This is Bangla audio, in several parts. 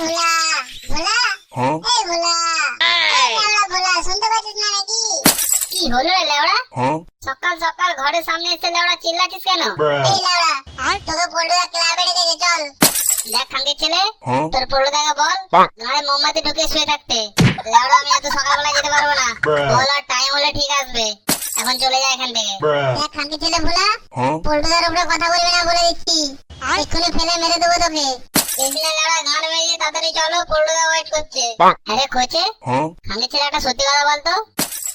ভোলা ভোলা? Huh? এই ভোলা এই লেওড়া ভোলা শুনতে পাচ্ছিস না নাকি? কি হলো রে লেওড়া? Huh? সকাল সকাল ঘরের সামনে এসে লেওড়া চিল্লাছিস কেন? এই লেওড়া তোকে পল্টুদা ক্লাবে ডেকেছে চল। দেখ খাঙ্গের ছেলে তোর পল্টুদাকে বল। গায়ে মোমবাতি ঢুকে শুয়ে থাকতে। লেওড়া আমি এত সকালবেলা যেতে পারব না. বল আর টাইম হলে ঠিক আসবে। এখন চলে যায় এখান থেকে. দেখ খাঙ্গের ছেলে ভোলা Huh? উপরে কথা বলবি না বলে দিচ্ছি। এক্ষুনি ফেলে মেরে দেবো তোকে। এসিনা লেওড়া গান মেরে তাড়াতাড়ি চলো পল্টুদা ওয়েট করছে। আরে খোঁচে? Huh? খাঙ্গের সত্যি কথা বলতো?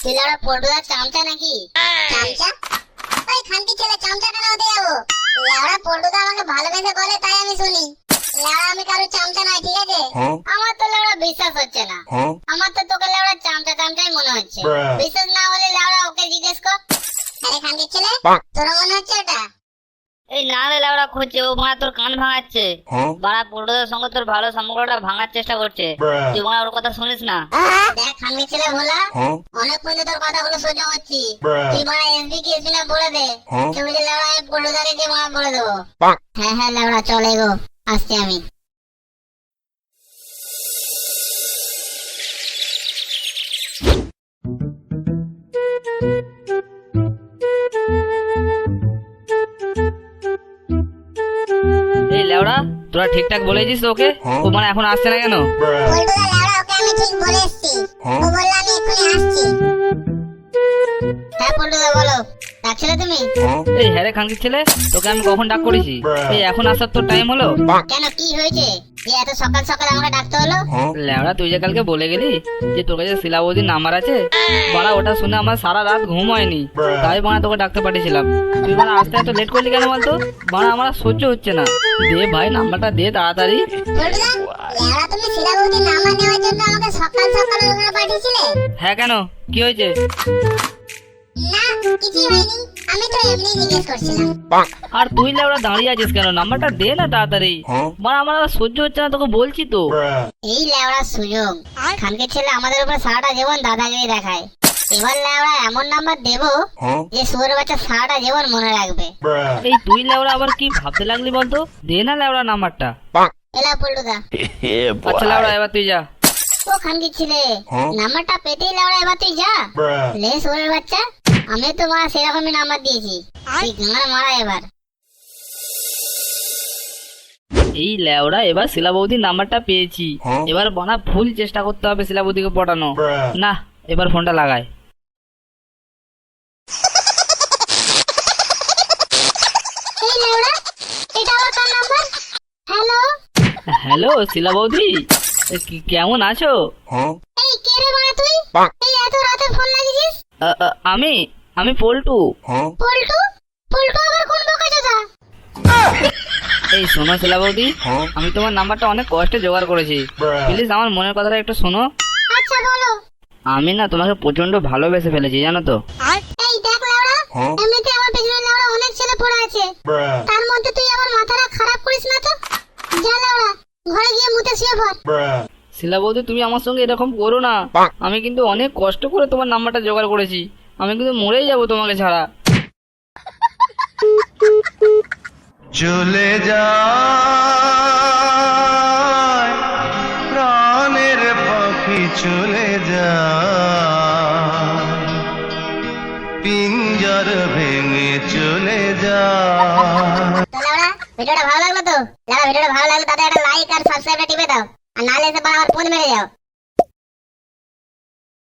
তুই লেওড়া পল্টুদার চামচা নাকি? চামচা? ওই খানকি ছেলে চামচা কেন হতে যাব? লেওড়া পল্টুদা আমাকে ভালোবেসে বলে তাই আমি শুনি। লেওড়া আমি কারও চামচা নয় ঠিক আছে? আমার তো লেওড়া বিশ্বাস হচ্ছে না। আমার তো তোকে লেওড়া চামচা চামচাই মনে হচ্ছে। বিশ্বাস না হলে লেওড়া ওকে জিজ্ঞেস কর। আরে খানকি ছেলে তোর মনে হচ্ছে ওটা? এই না রে লেওড়া খুঁজছে ও মা তোর কান ভাঙাচ্ছে। Huh? বাড়া পল্টুদের সঙ্গে তোর ভালো সম্পর্কটা ভাঙার চেষ্টা করছে। তুই মা ওর কথা শুনিস না? দেখ আমি ছেলে বলা Huh? অনেক পর্যন্ত তোর কথাগুলো সহ্য করছি। Bruh. তুই মা এমপি কি এসবি না বলে দে। Huh? তুই বুঝে লেওড়া আমি দিয়ে মারা বলে দেবো। হ্যাঁ হ্যাঁ লেওড়া চলে গো আসছি আমি। তোরা ঠিকঠাক বলেছিস ওকে? হ্যাঁ। ও মানে এখন আসছে না কেন? আমি ঠিক বলে এসছি হ্যাঁ? ও বলল আমি এক্ষুনি আসছি হ্যাঁ পল্টুদা বলো ডাকছিলে তুমি এই হ্যাঁ রে খানকির ছেলে তোকে আমি কখন ডাক করেছি? এই এখন আসার তো টাইম হলো। কেন কি হয়েছে? যে এত সকাল সকাল আমাকে ডাকতে হলো? Huh? তুই যে কালকে বলে গেলি যে তোর কাছে শিলাবতীর নাম্বার আছে বাড়া ওটা শুনে আমার সারা রাত ঘুম হয়নি। তাই বাড়া তোকে ডাকতে পাঠিয়েছিলাম। তুই বাড়া আসতে এত লেট করলি কেন বলতো? বাড়া আমার সহ্য হচ্ছে না। দে ভাই নাম্বারটা দে তাড়াতাড়ি। তুমি শিলাবতীর নাম্বার নেওয়ার জন্য আমাকে সকাল সকাল পাঠিয়েছিলে? হ্যাঁ কেন? কি হয়েছে? না কিছুই হয়নি। এমনি জিজ্ঞেস করছিলাম। আর তুই লেওড়া দাঁড়িয়ে আছিস কেন? নাম্বারটা দে না তাড়াতাড়ি। Huh? বাড়া আমার আর সহ্য হচ্ছে না তোকে বলছি তো। এই লেওড়ার সুযোগ। খানকে ছেলে আমাদের উপর সারাটা জীবন দাদাগিরি দেখায়। এবার লেওড়া এমন নাম্বার দেবো Huh? যে সুরের বাচ্চা সারাটা জীবন মনে রাখবে। এই তুই লেওড়া আবার কি ভাবতে লাগলি বলতো? দে না লেওড়া নাম্বারটা। এলা পল্টুদা। আচ্ছা লেওড়া এবার তুই যা। ও খানকি ছেলে হ্যাঁ? নাম্বারটা পেতেই লেওড়া এবার তুই যা. লে সুরের বাচ্চা। আমি তো মা সেরকমই নাম্বার দিয়েছি। গান মারা এবার। এই লেওড়া এবার শিলাবৌদির নাম্বারটা পেয়েছি। হ্যাঁ? এবার বনা ফুল চেষ্টা করতে হবে শিলাবৌদিকে পটানো। Bruh. না এবার ফোনটা লাগায়। এই লেওড়া এটা আবার কার নাম্বার হ্যালো এ, কি- কেমন আছো? এই কে রে মা তুই? এই এত রাতে ফোন লাগিয়েছিস? আ, আ, আমি? আমি পল্টু। Huh? পল্টু? পল্টু আবার কোন বোকাচোদা এই শোনো শিলাবৌদি Huh? আমি তোমার নাম্বারটা অনেক কষ্টে জোগাড় করেছি। প্লিজ আমার মনের কথাটা একটু শোনো। আচ্ছা বলো। আমি না তোমাকে প্রচণ্ড ভালোবেসে ফেলেছি জানো তো। এই দেখ লেওড়া Huh? এমনিতে আমার পেছনে লেওড়া অনেক ছেলে পড়ে আছে। তার মধ্যে তুই আমার মাথাটা খারাপ করিস না তো? যা লেওড়া ঘরে গিয়ে মুতে শুয়ে পড়। Bruh. শিলাবৌদি তুমি আমার সঙ্গে এরকম করো না। আমি কিন্তু অনেক কষ্ট করে তোমার নাম্বারটা জোগাড় করেছি। আমি কিন্তু মরেই যাব তোমাকে ছাড়া। চলে যা প্রাণের পাখি চলে যায় পিঞ্জর ভেঙে চলে যা তো ভিডিওটা ভালো লাগল তো? লেওড়া ভিডিওটা ভালো লাগল তাতে একটা লাইক আর সাবস্ক্রাইবটা টিপে দাও। আর নাহলে এসে আমার ফোন মেরে যাও